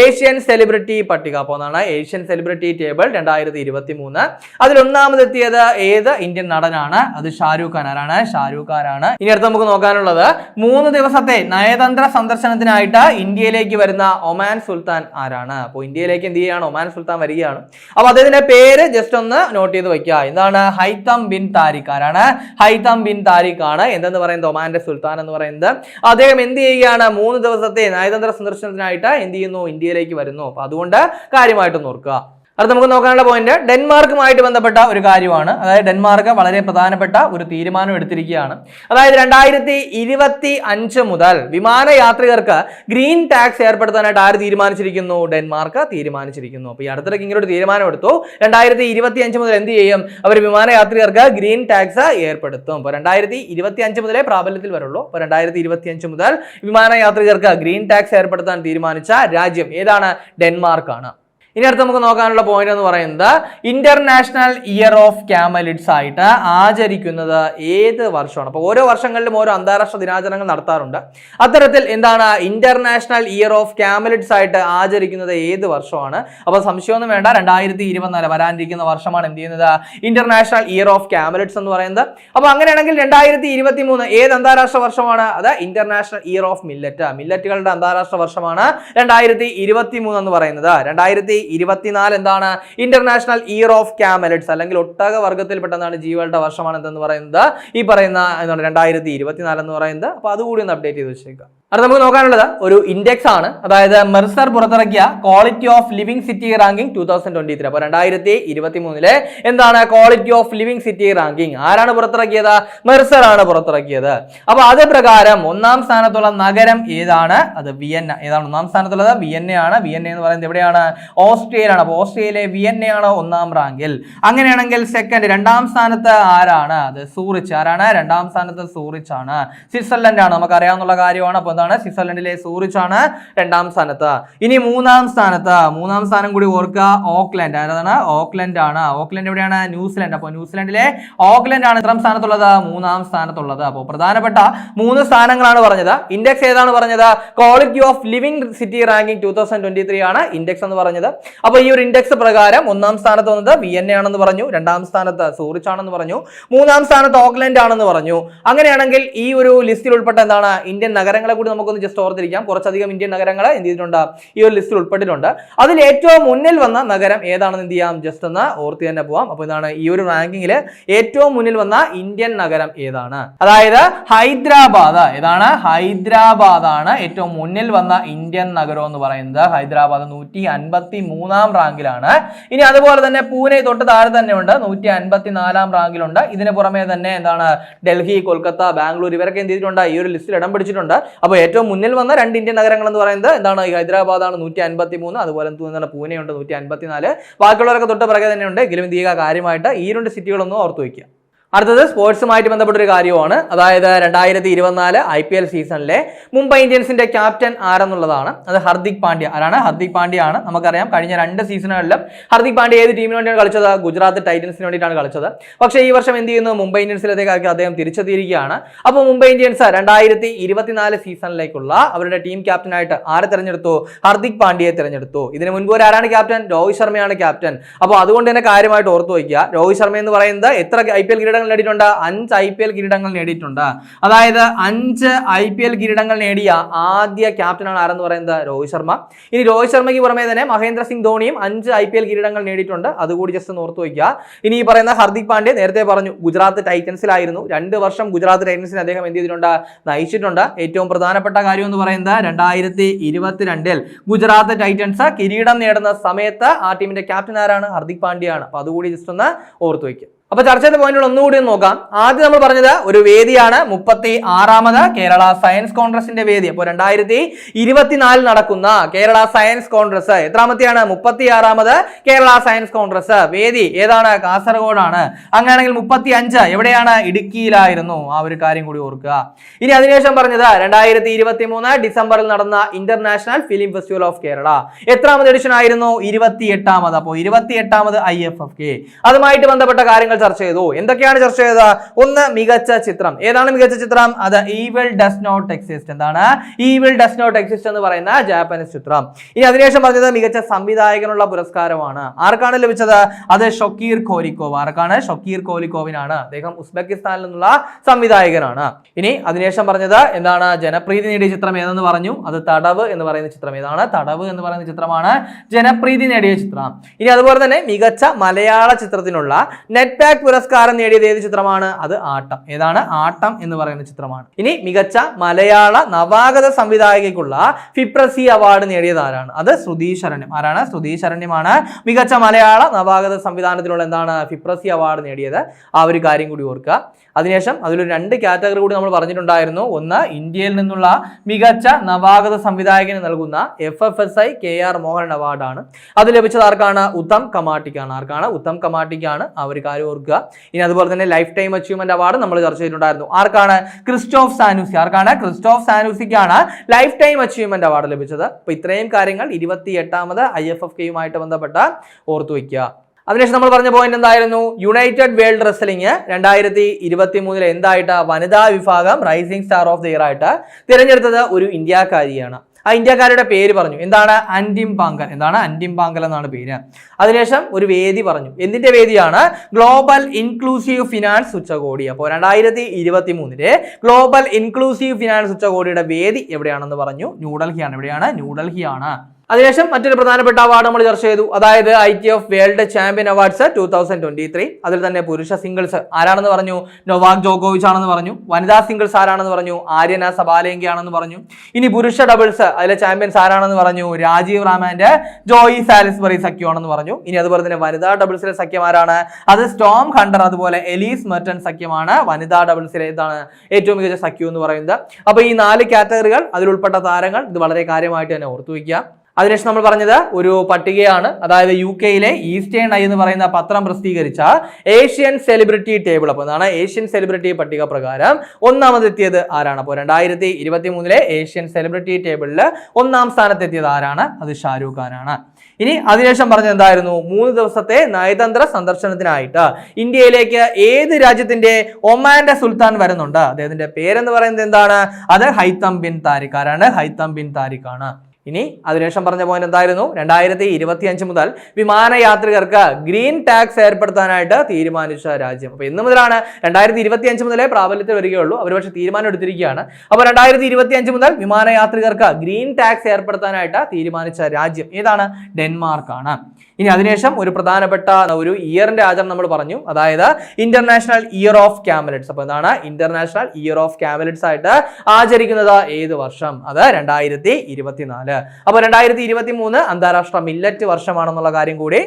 ഏഷ്യൻ സെലിബ്രിറ്റി പട്ടിക. അപ്പോൾ എന്നാണ് ഏഷ്യൻ സെലിബ്രിറ്റി ടേബിൾ രണ്ടായിരത്തി ഇരുപത്തി മൂന്ന് അതിൽ ഒന്നാമതെത്തിയത് ഏത് ഇന്ത്യൻ നടനാണ്? അത് ഷാരൂഖ് ഖാൻ. ആരാണ്? ഷാരൂഖ് ഖാനാണ് ഇനി അടുത്ത് നമുക്ക് നോക്കാനുള്ളത് മൂന്ന് ദിവസത്തെ നയതന്ത്ര സന്ദർശനത്തിനായിട്ട് ഇന്ത്യയിലേക്ക് വരുന്ന ഒമാൻ സുൽത്താൻ ആരാണ്? അപ്പോൾ ഇന്ത്യയിലേക്ക് എന്ത് ചെയ്യുകയാണ്? ഒമാൻ സുൽത്താൻ വരികയാണ്. അപ്പോൾ അദ്ദേഹത്തിന്റെ പേര് ജസ്റ്റ് ഒന്ന് നോട്ട് ചെയ്ത് വെക്കുക എന്താണ്? ഹൈത്തം ബിൻ താരിഖ് ആരാണ്? ഹൈത്തം ബിൻ താരിഖ് ആണ്. എന്തെന്ന് പറയുന്നത്? ഒമാന്റെ സുൽത്താൻ എന്ന് പറയുന്നത്. അദ്ദേഹം എന്ത് ചെയ്യുകയാണ്? മൂന്ന് ദിവസത്തെ നയതന്ത്ര സന്ദർശനത്തിനായിട്ട് എന്ത് ചെയ്യുന്നു? ഇന്ത്യയിലേക്ക് വരുന്നു. അപ്പോൾ അതുകൊണ്ട് കാര്യമായിട്ട് ഓർക്കുക. അടുത്ത നമുക്ക് നോക്കാനുള്ള പോയിന്റ് ഡെൻമാർക്കുമായിട്ട് ബന്ധപ്പെട്ട ഒരു കാര്യമാണ്. അതായത് ഡെൻമാർക്ക് വളരെ പ്രധാനപ്പെട്ട ഒരു തീരുമാനം എടുത്തിരിക്കുകയാണ്. അതായത് രണ്ടായിരത്തി ഇരുപത്തി അഞ്ച് മുതൽ വിമാനയാത്രികർക്ക് ഗ്രീൻ ടാക്സ് ഏർപ്പെടുത്താനായിട്ട് ആര് തീരുമാനിച്ചിരിക്കുന്നു? ഡെൻമാർക്ക് തീരുമാനിച്ചിരിക്കുന്നു. അപ്പോൾ ഈ അടുത്തിടയ്ക്ക് ഇങ്ങനെ ഒരു തീരുമാനം എടുത്തു. രണ്ടായിരത്തി ഇരുപത്തി അഞ്ച് മുതൽ എന്ത് ചെയ്യും? അവർ വിമാനയാത്രികർക്ക് ഗ്രീൻ ടാക്സ് ഏർപ്പെടുത്തും. അപ്പോൾ രണ്ടായിരത്തി ഇരുപത്തി അഞ്ച് മുതലേ പ്രാബല്യത്തിൽ വരുള്ളൂ. അപ്പോൾ രണ്ടായിരത്തി ഇരുപത്തി അഞ്ച് മുതൽ വിമാനയാത്രികർക്ക് ഗ്രീൻ ടാക്സ് ഏർപ്പെടുത്താൻ തീരുമാനിച്ച രാജ്യം ഏതാണ്? ഡെൻമാർക്കാണ്. ഇനി അടുത്ത് നമുക്ക് നോക്കാനുള്ള പോയിന്റ് എന്ന് പറയുന്നത് ഇന്റർനാഷണൽ ഇയർ ഓഫ് ക്യാമലിഡ്സ് ആയിട്ട് ആചരിക്കുന്നത് ഏത് വർഷമാണ്? അപ്പോൾ ഓരോ വർഷങ്ങളിലും ഓരോ അന്താരാഷ്ട്ര ദിനാചരണങ്ങൾ നടത്താറുണ്ട്. അത്തരത്തിൽ എന്താണ് ഇന്റർനാഷണൽ ഇയർ ഓഫ് ക്യാമലിഡ്സ് ആയിട്ട് ആചരിക്കുന്നത് ഏത് വർഷമാണ്? അപ്പോൾ സംശയമൊന്നും വേണ്ട. രണ്ടായിരത്തി ഇരുപത്തിനാല് വരാനിരിക്കുന്ന വർഷമാണ് എന്ത് ചെയ്യുന്നത്? ഇന്റർനാഷണൽ ഇയർ ഓഫ് ക്യാമലിഡ്സ് എന്ന് പറയുന്നത്. അപ്പോൾ അങ്ങനെയാണെങ്കിൽ രണ്ടായിരത്തി ഇരുപത്തി മൂന്ന് ഏത് അന്താരാഷ്ട്ര വർഷമാണ്? അത് ഇന്റർനാഷണൽ ഇയർ ഓഫ് മില്ലറ്റ് മില്ലറ്റുകളുടെ അന്താരാഷ്ട്ര വർഷമാണ് രണ്ടായിരത്തി ഇരുപത്തി മൂന്ന് എന്ന് പറയുന്നത്. രണ്ടായിരത്തി ഇരുപത്തിനാല് എന്താണ്? ഇന്റർനാഷണൽ ഇയർ ഓഫ് ക്യാമലറ്റ്സ് അല്ലെങ്കിൽ ഒട്ടക വർഗത്തിൽപ്പെട്ടതാണ് ജീവികളുടെ വർഷമാണ് എന്തെന്ന് പറയുന്നത്? ഈ പറയുന്ന എന്താണ് രണ്ടായിരത്തി ഇരുപത്തിനാല് എന്ന് പറയുന്നത്. അപ്പോൾ അതുകൂടി ഒന്ന് അപ്ഡേറ്റ് ചെയ്ത് വെച്ചേക്കാം അടുത്ത നമുക്ക് നോക്കാനുള്ളത് ഒരു ഇൻഡെക്സ് ആണ്. അതായത് മെർസർ പുറത്തിറക്കിയ quality of living city ranking two thousand twenty three അപ്പോൾ രണ്ടായിരത്തി ഇരുപത്തി മൂന്നിലെ എന്താണ് quality of living city ranking ആരാണ് പുറത്തിറക്കിയത്? മെർസർ ആണ് പുറത്തിറക്കിയത്. അപ്പോൾ അത് പ്രകാരം ഒന്നാം സ്ഥാനത്തുള്ള നഗരം ഏതാണ്? അത് വിയന്ന. ഏതാണ് ഒന്നാം സ്ഥാനത്തുള്ളത്? വിയന്ന ആണ് വിയന്ന എന്ന് പറയുന്നത് എവിടെയാണ്? ഓസ്ട്രിയയിലാണ്. അപ്പോൾ ഓസ്ട്രിയയിലെ വിയന്നയാണ് ഒന്നാം റാങ്കിൽ. അങ്ങനെയാണെങ്കിൽ സെക്കൻഡ് രണ്ടാം സ്ഥാനത്ത് ആരാണ്? അത് സൂറിച്ച്. ആരാണ്? രണ്ടാം സ്ഥാനത്ത് സൂറിച്ച് ആണ് സ്വിറ്റ്സർലൻഡ് ആണ് നമുക്ക് അറിയാവുന്ന കാര്യമാണ്. അപ്പോൾ എന്താണ് സ്വിറ്റ്സർലൻഡിലെ സൂറിച്ച് ആണ് രണ്ടാം സ്ഥാനത്ത്. ഇനി മൂന്നാം സ്ഥാനത്ത്. മൂന്നാം സ്ഥാനം കൂടി ഓർക്കുക ഓക്ലൻഡ് ആരാണ്? ഓക്ലൻഡ് ആണ്. ഓക്ലൻഡ് എവിടെയാണ്? ന്യൂസിലൻഡ്. അപ്പോൾ ന്യൂസിലൻഡിലെ ഓക്ലൻഡ് ആണ് എത്രാം സ്ഥാനത്തുള്ളത്? മൂന്നാം സ്ഥാനത്തുള്ളത്. അപ്പോൾ പ്രധാനപ്പെട്ട മൂന്ന് സ്ഥാനങ്ങളാണ് പറഞ്ഞത്. ഇൻഡെക്സ് ഏതാണ് പറഞ്ഞത്? Quality of living city ranking two thousand twenty three ആണ് ഇൻഡെക്സ് എന്ന് പറഞ്ഞത്. അപ്പോൾ ഈ ഒരു ഇൻഡെക്സ് പ്രകാരം ഒന്നാം സ്ഥാനത്ത് വന്നത് വിയന്ന ആണെന്ന് പറഞ്ഞു. രണ്ടാം സ്ഥാനത്ത് സൂറിച്ച് ആണെന്ന് പറഞ്ഞു. മൂന്നാം സ്ഥാനത്ത് ഓക്ലൻഡ് ആണെന്ന് പറഞ്ഞു. അങ്ങനെയാണെങ്കിൽ ഈ ഒരു ലിസ്റ്റിൽ ഉൾപ്പെട്ട എന്താണ്? ഇന്ത്യൻ നഗരങ്ങളെ കൂടി നമുക്കൊന്ന് ജസ്റ്റ് ഓർത്തിരിക്കാം. കുറച്ചധികം ഇന്ത്യൻ നഗരങ്ങൾ എന്ത് ചെയ്തിട്ടുണ്ട്? ഈ ഒരു ലിസ്റ്റിൽ ഉൾപ്പെട്ടിട്ടുണ്ട്. അതിൽ ഏറ്റവും മുന്നിൽ വന്ന നഗരം ഏതാണെന്ന് എന്ത് ചെയ്യാം? ജസ്റ്റ് ഒന്ന് ഓർത്ത് തന്നെ പോവാം. അപ്പോൾ ഇതാണ് ഈ ഒരു റാങ്കിങ്ങിൽ ഏറ്റവും മുന്നിൽ വന്ന ഇന്ത്യൻ നഗരം ഏതാണ്? അതായത് ഹൈദരാബാദ്. ഏതാണ്? ഹൈദരാബാദ് ആണ് ഏറ്റവും മുന്നിൽ വന്ന ഇന്ത്യൻ നഗരം എന്ന് പറയുന്നത്. ഹൈദരാബാദ് നൂറ്റി അൻപത്തി മൂന്നാം റാങ്കിലാണ്. ഇനി അതുപോലെ തന്നെ പൂനെ തൊട്ട് താഴെ തന്നെ ഉണ്ട്. നൂറ്റി അൻപത്തി നാലാം റാങ്കിലുണ്ട്. ഇതിന് പുറമെ തന്നെ എന്താണ്? ഡൽഹി കൊൽക്കത്ത ബാംഗ്ലൂർ ഇവരൊക്കെ എന്ത് ചെയ്തിട്ടുണ്ട്? ഈ ഒരു ലിസ്റ്റിൽ ഇടം പിടിച്ചിട്ടുണ്ട്. അപ്പോൾ ഏറ്റവും മുന്നിൽ വന്ന രണ്ട് ഇന്ത്യൻ നഗരങ്ങൾ എന്ന് പറയുന്നത് എന്താണ്? ഹൈദരാബാദാണ് നൂറ്റി അൻപത്തി മൂന്ന് അതുപോലെ എന്താണ് പൂനെ ഉണ്ട് നൂറ്റി അൻപത്തി നാല് ബാക്കിയുള്ളവരൊക്കെ തൊട്ട് പിറകെ തന്നെയുണ്ട് എങ്കിലും ചെയ്യുക കാര്യമായിട്ട് ഈ രണ്ട് സിറ്റികളൊന്നും ഓർത്തു വയ്ക്കുക. അടുത്തത് സ്പോർട്സുമായിട്ട് ബന്ധപ്പെട്ട ഒരു കാര്യമാണ് അതായത് രണ്ടായിരത്തി ഇരുപത്തിനാല് ഐ പി എൽ സീസണിലെ മുംബൈ ഇന്ത്യൻസിന്റെ ക്യാപ്റ്റൻ ആരെന്നുള്ളതാണ്. അത് ഹർദിക് പാണ്ഡ്യ. ആരാണ്? ഹർദിക് പാണ്ഡ്യ ആണ് നമുക്കറിയാം കഴിഞ്ഞ രണ്ട് സീസണുകളിലും ഹർദിക് പാണ്ഡ്യ ഏത് ടീമിന് വേണ്ടിയാണ് കളിച്ചത്? ഗുജറാത്ത് ടൈറ്റൻസിന് വേണ്ടിയിട്ടാണ് കളിച്ചത്. പക്ഷേ ഈ വർഷം എന്ത് ചെയ്യുന്നു? മുംബൈ ഇന്ത്യൻസിലേക്ക് അദ്ദേഹം തിരിച്ചെത്തിയിരിക്കുകയാണ്. അപ്പോൾ മുംബൈ ഇന്ത്യൻസ് രണ്ടായിരത്തി ഇരുപത്തിനാല് സീസണിലേക്കുള്ള അവരുടെ ടീം ക്യാപ്റ്റനായിട്ട് ആരെ തിരഞ്ഞെടുത്തു? ഹർദിക് പാണ്ഡ്യയെ തിരഞ്ഞെടുത്തു. ഇതിന് മുൻപ് ഒരു ആരാണ് ക്യാപ്റ്റൻ രോഹിത് ശർമ്മയാണ് ക്യാപ്റ്റൻ അപ്പോൾ അതുകൊണ്ട് തന്നെ കാര്യമായിട്ട് ഓർത്തു വയ്ക്കുക. രോഹിത് ശർമ്മ എന്ന് പറയുന്നത് എത്ര ഐ പി എൽ കിരീടങ്ങൾ നേടിയിട്ടുണ്ട്? അഞ്ച് ഐ പി എൽ കിരീടങ്ങൾ നേടിയിട്ടുണ്ട്? അതായത് അഞ്ച് ഐ പി എൽ കിരീടങ്ങൾ നേടിയ ആദ്യ ക്യാപ്റ്റനാണ് ആരെന്ന് പറയുന്നത്? രോഹിത് ശർമ്മ. ഇനി രോഹിത് ശർമ്മയ്ക്ക് പുറമേ തന്നെ മഹേന്ദ്ര സിംഗ് ധോണിയും അഞ്ച് ഐ പി എൽ കിരീടങ്ങൾ നേടിയിട്ടുണ്ട്. അതുകൂടി ജസ്റ്റ് ഓർത്ത് വയ്ക്കുക. ഇനി ഈ പറയുന്ന ഹർദിക് പാണ്ഡ്യ നേരത്തെ പറഞ്ഞു ഗുജറാത്ത് ടൈറ്റൻസിലായിരുന്നു. രണ്ട് വർഷം ഗുജറാത്ത് ടൈറ്റൻസിന് അദ്ദേഹം എന്ത് ചെയ്തിട്ടുണ്ട്? നയിച്ചിട്ടുണ്ട്. ഏറ്റവും പ്രധാനപ്പെട്ട കാര്യം എന്ന് പറയുന്നത് രണ്ടായിരത്തി ഇരുപത്തിരണ്ടിൽ ഗുജറാത്ത് ടൈറ്റൻസ് കിരീടം നേടുന്ന സമയത്ത് ആ ടീമിന്റെ ക്യാപ്റ്റൻ ആരാണ്? ഹർദിക് പാണ്ഡ്യയാണ്. അപ്പൊ അതുകൂടി ജസ്റ്റ് ഒന്ന് ഓർത്തു വയ്ക്കുക. അപ്പൊ ചർച്ചയുടെ പോയിന്റുകൾ ഒന്നുകൂടി ഒന്ന് നോക്കാം. ആദ്യം നമ്മൾ പറഞ്ഞത് ഒരു വേദിയാണ് മുപ്പത്തി ആറാമത് കേരള സയൻസ് കോൺഗ്രസിന്റെ വേദി. അപ്പോൾ രണ്ടായിരത്തി ഇരുപത്തിനാലിൽ നടക്കുന്ന കേരള സയൻസ് കോൺഗ്രസ് എത്രാമത്തെയാണ്? മുപ്പത്തി ആറാമത് കേരള സയൻസ് കോൺഗ്രസ് വേദി. ഏതാണ്? കാസർഗോഡാണ്. അങ്ങനെയാണെങ്കിൽ മുപ്പത്തി അഞ്ച് എവിടെയാണ്? ഇടുക്കിയിലായിരുന്നു. ആ ഒരു കാര്യം കൂടി ഓർക്കുക. ഇനി അതിനുശേഷം പറഞ്ഞത് രണ്ടായിരത്തി ഇരുപത്തി മൂന്ന് ഡിസംബറിൽ നടന്ന international film festival of Kerala. എത്രാമത് edition ആയിരുന്നു? ഇരുപത്തി എട്ടാമത് അപ്പോൾ ഇരുപത്തി എട്ടാമത് ഐ എഫ് എഫ് കെ. അതുമായിട്ട് ബന്ധപ്പെട്ട കാര്യങ്ങൾ ചർച്ച ചെയ്തു. എന്തൊക്കെയാണ് ചർച്ച ചെയ്തത്? ഒന്ന് മികച്ച ചിത്രം. ഏതാണ് മികച്ച ചിത്രം? അത് ഈവിൾ ഡസ് നോട്ട് എക്സിസ്റ്റ് എന്താണ്? ഈവിൾ ഡസ് നോട്ട് എക്സിസ്റ്റ് എന്ന് പറയുന്ന ജാപ്പനീസ് ചിത്രം. ഇനി അതിനുശേഷം പറഞ്ഞത് മികച്ച സംവിധായകനുള്ള പുരസ്കാരമാണ്. ആർക്കാണ് ലഭിച്ചത്? അത് ഷൊക്കീർ കോലിക്കോവ്. ആർക്കാണ്? ഷൊക്കീർ കോലിക്കോവിനാണ്. അദ്ദേഹം ഉസ്ബെക്കിസ്ഥാനിൽ നിന്നുള്ള സംവിധായകനാണ്. ഇനി അതിനുശേഷം പറഞ്ഞത് എന്താണ്? ജനപ്രീതി നേടിയ ചിത്രം ഏതെന്ന് പറഞ്ഞു? അത് തടവ് എന്ന് പറയുന്ന ചിത്രം ഏതാണ്? തടവ് എന്ന് പറയുന്ന ചിത്രമാണ് ജനപ്രീതി നേടിയ ചിത്രം. ഇനി അതുപോലെ തന്നെ മികച്ച മലയാള ചിത്രത്തിനുള്ള നെറ്റ് പാക്ക് പുരസ്കാരം നേടിയത് ഏത് ചിത്രമാണ്? അത് ആട്ടം. ഏതാണ്? ആട്ടം എന്ന് പറയുന്ന ചിത്രമാണ്. ഇനി മികച്ച മലയാള നവാഗത സംവിധായകയ്ക്കുള്ള ഫിപ്രസി അവാർഡ് നേടിയത് ആരാണ്? അത് ശ്രുതി ശരണ്യം. ആരാണ്? ശ്രുതി ശരണ്യമാണ്. മികച്ച മലയാള നവാഗത സംവിധാനത്തിലുള്ള എന്താണ് ഫിപ്രസി അവാർഡ് നേടിയത്? ആ ഒരു കാര്യം കൂടി ഓർക്കുക. അതിനുശേഷം അതിലൊരു രണ്ട് കാറ്റഗറി കൂടി നമ്മൾ പറഞ്ഞിട്ടുണ്ടായിരുന്നു. ഒന്ന് ഇന്ത്യയിൽ നിന്നുള്ള മികച്ച നവാഗത സംവിധായകന് നൽകുന്ന F F S I K R Mohan അവാർഡാണ് അത് ലഭിച്ചത് ആർക്കാണ്? ഉത്തം കമാട്ടിക്കാണ്. ആർക്കാണ്? ഉത്തം കമാട്ടിക്കാണ് ആ ഒരു കാര്യം ഓർക്കുക. ഇനി അതുപോലെ തന്നെ ലൈഫ് ടൈം അച്ചീവ്മെന്റ് അവാർഡ് നമ്മൾ ചർച്ച ചെയ്തിട്ടുണ്ടായിരുന്നു. ആർക്കാണ്? Krzysztof Zanussi. ആർക്കാണ്? ക്രിസ്റ്റോഫ് സാനൂസിക്കാണ് ലൈഫ് ടൈം അച്ചീവ്മെന്റ് അവാർഡ് ലഭിച്ചത്. അപ്പൊ ഇത്രയും കാര്യങ്ങൾ ഇരുപത്തി എട്ടാമത് ഐ എഫ് എഫ് കെയുമായിട്ട് ബന്ധപ്പെട്ട ഓർത്തു വയ്ക്കുക അതിനുശേഷം നമ്മൾ പറഞ്ഞ പോയിന്റ് എന്തായിരുന്നു? യുണൈറ്റഡ് വേൾഡ് റെസ്ലിംഗ് രണ്ടായിരത്തി ഇരുപത്തി മൂന്നിൽ എന്തായിട്ട് വനിതാ വിഭാഗം rising star of the year ആയിട്ട് തിരഞ്ഞെടുത്തത് ഒരു ഇന്ത്യക്കാരിയാണ്. ആ ഇന്ത്യക്കാരുടെ പേര് പറഞ്ഞു. എന്താണ്? അന്റിം പാങ്കൽ. എന്താണ് അന്റിം പാങ്കൽ എന്നാണ് പേര്. അതിനുശേഷം ഒരു വേദി പറഞ്ഞു. എന്തിന്റെ വേദിയാണ്? ഗ്ലോബൽ ഇൻക്ലൂസീവ് ഫിനാൻസ് ഉച്ചകോടി. അപ്പോൾ രണ്ടായിരത്തി ഇരുപത്തി മൂന്നിലെ ഗ്ലോബൽ ഇൻക്ലൂസീവ് ഫിനാൻസ് ഉച്ചകോടിയുടെ വേദി എവിടെയാണെന്ന് പറഞ്ഞു. ന്യൂഡൽഹിയാണ്. എവിടെയാണ്? ന്യൂഡൽഹിയാണ്. അതിനുശേഷം മറ്റൊരു പ്രധാനപ്പെട്ട അവാർഡ് നമ്മൾ ചർച്ച ചെയ്തു. അതായത് I T F world champion awards two thousand twenty three അതിൽ തന്നെ പുരുഷ സിംഗിൾസ് ആരാണെന്ന് പറഞ്ഞു? നൊവാക് ജോക്കോവിച്ച് ആണെന്ന് പറഞ്ഞു. വനിതാ സിംഗിൾസ് ആരാണെന്ന് പറഞ്ഞു? ആര്യന സബാലേങ്കി ആണെന്ന് പറഞ്ഞു. ഇനി പുരുഷ ഡബിൾസ് അതിലെ ചാമ്പ്യൻസ് ആരാണെന്ന് പറഞ്ഞു? രാജീവ് റാമാന്റെ ജോയി സാലിസ്ബറി സഖ്യമാണെന്ന് പറഞ്ഞു. ഇനി അതുപോലെ തന്നെ വനിതാ ഡബിൾസിലെ സഖ്യം ആരാണ്? അത് സ്റ്റോം ഹണ്ടർ അതുപോലെ എലീസ് മെർട്ടൻ സഖ്യമാണ്. വനിതാ ഡബിൾസിലെ ഇതാണ് ഏറ്റവും മികച്ച സഖ്യം എന്ന് പറയുന്നത്. അപ്പൊ ഈ നാല് കാറ്റഗറികൾ അതിൽ ഉൾപ്പെട്ട താരങ്ങൾ ഇത് വളരെ കാര്യമായിട്ട് തന്നെ ഓർത്തു വയ്ക്കുക അതിനുശേഷം നമ്മൾ പറഞ്ഞത് ഒരു പട്ടികയാണ്. അതായത് യു കെയിലെ ഈസ്റ്റേൺ ഐ എന്ന് പറയുന്ന പത്രം പ്രസിദ്ധീകരിച്ച ഏഷ്യൻ സെലിബ്രിറ്റി ടേബിൾ. അപ്പോൾ എന്താണ് ഏഷ്യൻ സെലിബ്രിറ്റി പട്ടിക പ്രകാരം ഒന്നാമതെത്തിയത് ആരാണ്? അപ്പോൾ രണ്ടായിരത്തി ഇരുപത്തി മൂന്നിലെ ഏഷ്യൻ സെലിബ്രിറ്റി ടേബിളിൽ ഒന്നാം സ്ഥാനത്തെത്തിയത് ആരാണ്? അത് ഷാരൂഖ് ഖാനാണ്. ഇനി അതിനുശേഷം പറഞ്ഞത് എന്തായിരുന്നു? മൂന്ന് ദിവസത്തെ നയതന്ത്ര സന്ദർശനത്തിനായിട്ട് ഇന്ത്യയിലേക്ക് ഏത് രാജ്യത്തിന്റെ ഒമാന്റെ സുൽത്താൻ വരുന്നുണ്ട്? അദ്ദേഹത്തിന്റെ പേരെന്ന് പറയുന്നത് എന്താണ്? അത് ഹൈത്തം ബിൻ താരിഖ് ആരാണ്? ഹൈത്തം ബിൻ താരിഖ് ആണ്. ഇനി അതിനുശേഷം പറഞ്ഞ പോയിന്റ് എന്തായിരുന്നു? രണ്ടായിരത്തി ഇരുപത്തി അഞ്ച് മുതൽ വിമാനയാത്രികർക്ക് ഗ്രീൻ ടാക്സ് ഏർപ്പെടുത്താനായിട്ട് തീരുമാനിച്ച രാജ്യം. അപ്പൊ ഇന്ന് മുതലാണ് രണ്ടായിരത്തി ഇരുപത്തി അഞ്ച് മുതലേ പ്രാബല്യത്തിൽ വരികയുള്ളൂ. അവർ പക്ഷേ തീരുമാനം എടുത്തിരിക്കുകയാണ്. അപ്പോൾ രണ്ടായിരത്തി ഇരുപത്തി അഞ്ച് മുതൽ വിമാനയാത്രികർക്ക് ഗ്രീൻ ടാക്സ് ഏർപ്പെടുത്താനായിട്ട് തീരുമാനിച്ച രാജ്യം ഏതാണ്? ഡെൻമാർക്ക് ആണ് ഇനി അതിനുശേഷം ഒരു പ്രധാനപ്പെട്ട ഒരു ഇയറിന്റെ ആചരണം നമ്മൾ പറഞ്ഞു. അതായത് ഇന്റർനാഷണൽ ഇയർ ഓഫ് ക്യാമലറ്റ്സ് അപ്പൊ എന്താണ്? ഇന്റർനാഷണൽ ഇയർ ഓഫ് ക്യാമലറ്റ്സ് ആയിട്ട് ആചരിക്കുന്നത് ഏത് വർഷം? അത് രണ്ടായിരത്തി ഇരുപത്തിനാല് അപ്പൊ രണ്ടായിരത്തി ഇരുപത്തി മൂന്ന് അന്താരാഷ്ട്ര മില്ലറ്റ് വർഷമാണെന്നുള്ള കാര്യം കൂടി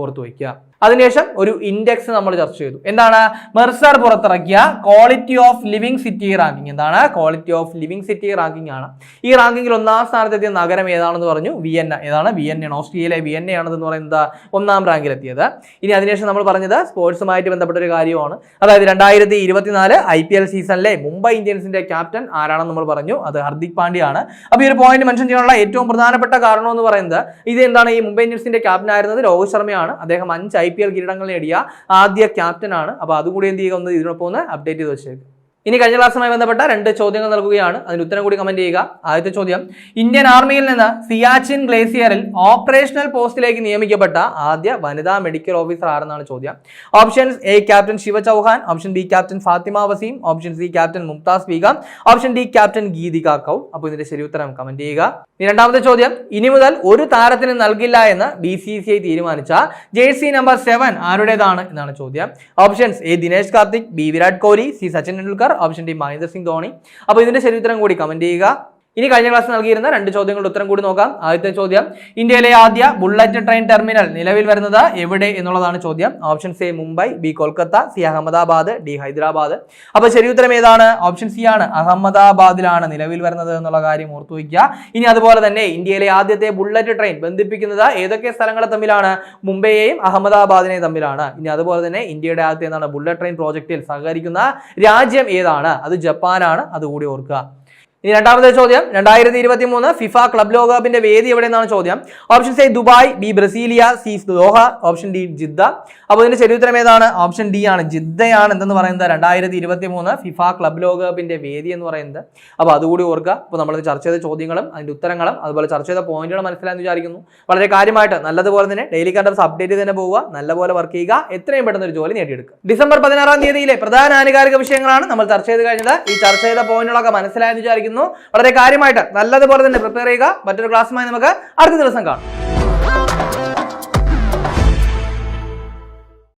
ഓർത്തു വയ്ക്കുക. അതിനുശേഷം ഒരു ഇൻഡെക്സ് നമ്മൾ ചർച്ച ചെയ്തു. എന്താണ്? മെർസർ പുറത്തിറക്കിയ quality of living city ranking എന്താണ്? Quality of living city ranking ആണ്. ഈ റാങ്കിങ്ങിൽ ഒന്നാം സ്ഥാനത്തെത്തിയ നഗരം ഏതാണെന്ന് പറഞ്ഞു? വിയന്ന. ഏതാണ്? വിയന്നയാണ്. ഓസ്ട്രിയയിലെ വിയന്നയാണെന്ന് പറയുന്നത് ഒന്നാം റാങ്കിലെത്തിയത് ഇനി അതിനുശേഷം നമ്മൾ പറഞ്ഞത് സ്പോർട്സുമായിട്ട് ബന്ധപ്പെട്ട ഒരു കാര്യമാണ്. അതായത് രണ്ടായിരത്തി ഇരുപത്തിനാല് ഐ പി എൽ സീസണിലെ മുംബൈ ഇന്ത്യൻസിന്റെ ക്യാപ്റ്റൻ ആരാണെന്ന് നമ്മൾ പറഞ്ഞു? അത് ഹർദിക് പാണ്ഡ്യയാണ്. അപ്പോൾ ഈ ഒരു പോയിന്റ് മെൻഷൻ ചെയ്യാനുള്ള ഏറ്റവും പ്രധാനപ്പെട്ട കാരണം എന്ന് പറയുന്നത് ഇത് എന്താണ് ഈ മുംബൈ ഇന്ത്യൻസിന്റെ ക്യാപ്റ്റൻ ആയിരുന്നത് രോഹിത് ശർമ്മയാണ്. അദ്ദേഹം അഞ്ച് ഐ പി എൽ കിരീടങ്ങൾ നേടിയ ആദ്യ ക്യാപ്റ്റനാണ്. അപ്പോൾ അതുകൂടി എന്ത് ചെയ്യുക? ഒന്ന് ഇതിനൊപ്പം ഒന്ന് അപ്ഡേറ്റ് ചെയ്ത് വെച്ചേക്കും. ഇനി കഴിഞ്ഞ ക്ലാസ്സുമായി ബന്ധപ്പെട്ട രണ്ട് ചോദ്യങ്ങൾ നൽകുകയാണ്. അതിന് ഉത്തരം കൂടി കമന്റ് ചെയ്യുക. ആദ്യത്തെ ചോദ്യം ഇന്ത്യൻ ആർമിയിൽ നിന്ന് സിയാച്ചിൻ ഗ്ലേസിയറിൽ ഓപ്പറേഷണൽ പോസ്റ്റിലേക്ക് നിയമിക്കപ്പെട്ട ആദ്യ വനിതാ മെഡിക്കൽ ഓഫീസർ ആരെന്നാണ് ചോദ്യം? Options A captain Shiva Chauhan. Option B captain Fatima Waseem. Option C captain Mumtaz Begum. Option D captain Geetika Kaul അപ്പോൾ ഇതിന്റെ ശരി ഉത്തരം കമന്റ് ചെയ്യുക. രണ്ടാമത്തെ ചോദ്യം ഇനി മുതൽ ഒരു താരത്തിന് നൽകില്ല എന്ന് ബി സി സി ഐ തീരുമാനിച്ച ജേഴ്സി നമ്പർ സെവൻ ആരുടേതാണ് എന്നാണ് ചോദ്യം. Options A Dinesh Karthik B Virat Kohli C Sachin Tendulkar. Option D Mahendra Singh Dhoni. അപ്പോൾ ഇതിന്റെ ശരി ഉത്തരം കൂടി കമന്റ് ചെയ്യുക. ഇനി കഴിഞ്ഞ ക്ലാസ് നൽകിയിരുന്ന രണ്ട് ചോദ്യങ്ങളുടെ ഉത്തരം കൂടി നോക്കാം. ആദ്യത്തെ ചോദ്യം ഇന്ത്യയിലെ ആദ്യ ബുള്ളറ്റ് ട്രെയിൻ ടെർമിനൽ നിലവിൽ വരുന്നത് എവിടെ എന്നുള്ളതാണ് ചോദ്യം. Option A Mumbai B Kolkata C Ahmedabad D Hyderabad. അപ്പൊ ശരി ഉത്തരം ഏതാണ്? ഓപ്ഷൻ സി ആണ്. അഹമ്മദാബാദിലാണ് നിലവിൽ വരുന്നത് എന്നുള്ള കാര്യം ഓർത്തു വയ്ക്കുക. ഇനി അതുപോലെ തന്നെ ഇന്ത്യയിലെ ആദ്യത്തെ ബുള്ളറ്റ് ട്രെയിൻ ബന്ധിപ്പിക്കുന്നത് ഏതൊക്കെ സ്ഥലങ്ങളെ തമ്മിലാണ്? മുംബൈയെയും അഹമ്മദാബാദിനെയും തമ്മിലാണ്. ഇനി അതുപോലെ തന്നെ ഇന്ത്യയുടെ ആദ്യത്തെ എന്താണ്? ബുള്ളറ്റ് ട്രെയിൻ പ്രോജക്റ്റിൽ സഹകരിക്കുന്ന രാജ്യം ഏതാണ്? അത് ജപ്പാനാണ്. അതുകൂടി ഓർക്കുക. ഇനി രണ്ടാമത്തെ ചോദ്യം രണ്ടായിരത്തി ഇരുപത്തി മൂന്ന് ഫിഫ ക്ലബ് ലോകകപ്പിന്റെ വേദി എവിടെയെന്നാണ് ചോദ്യം? Option A Dubai B Brasilia C Doha option D Jeddah. അപ്പോൾ ഇതിന്റെ ശരി ഉത്തരം ഏതാണ്? ഓപ്ഷൻ ഡി ആണ് ജിദ്ദയാണ് എന്തെന്ന് പറയുന്നത്? രണ്ടായിരത്തി ഇരുപത്തി മൂന്ന് ഫിഫ ക്ലബ് ലോകകപ്പിന്റെ വേദി എന്ന് പറയുന്നത്. അപ്പോൾ അതുകൂടി ഓർക്കുക. അപ്പോൾ നമ്മൾ ചർച്ച ചെയ്ത ചോദ്യങ്ങളും അതിന്റെ ഉത്തരങ്ങളും അതുപോലെ ചർച്ച ചെയ്ത പോയിന്റുകളും മനസ്സിലായെന്ന് വിചാരിക്കുന്നു. വളരെ കാര്യമായിട്ട് നല്ലതുപോലെ തന്നെ ഡെയിലി കണ്ടൻസ് അപ്ഡേറ്റ് തന്നെ പോവുക. നല്ലപോലെ വർക്ക് ചെയ്യുക. എത്രയും പെട്ടെന്ന് ഒരു ജോലി നേടിയെടുക്കുക. ഡിസംബർ പതിനാറാം തീയതിയിലെ പ്രധാന ആനുകാലിക വിഷയങ്ങളാണ് നമ്മൾ ചർച്ച ചെയ്ത് കഴിഞ്ഞത്. ഈ ചർച്ച ചെയ്ത പോയിന്റുകളൊക്കെ മനസ്സിലായെന്ന് വിചാരിക്കുന്നു. വളരെ കാര്യമായിട്ട് നല്ലതുപോലെ തന്നെ പ്രിപ്പയർ ചെയ്യുക. മറ്റൊരു ക്ലാസ്സുമായി നമുക്ക് അടുത്ത ദിവസം കാണാം.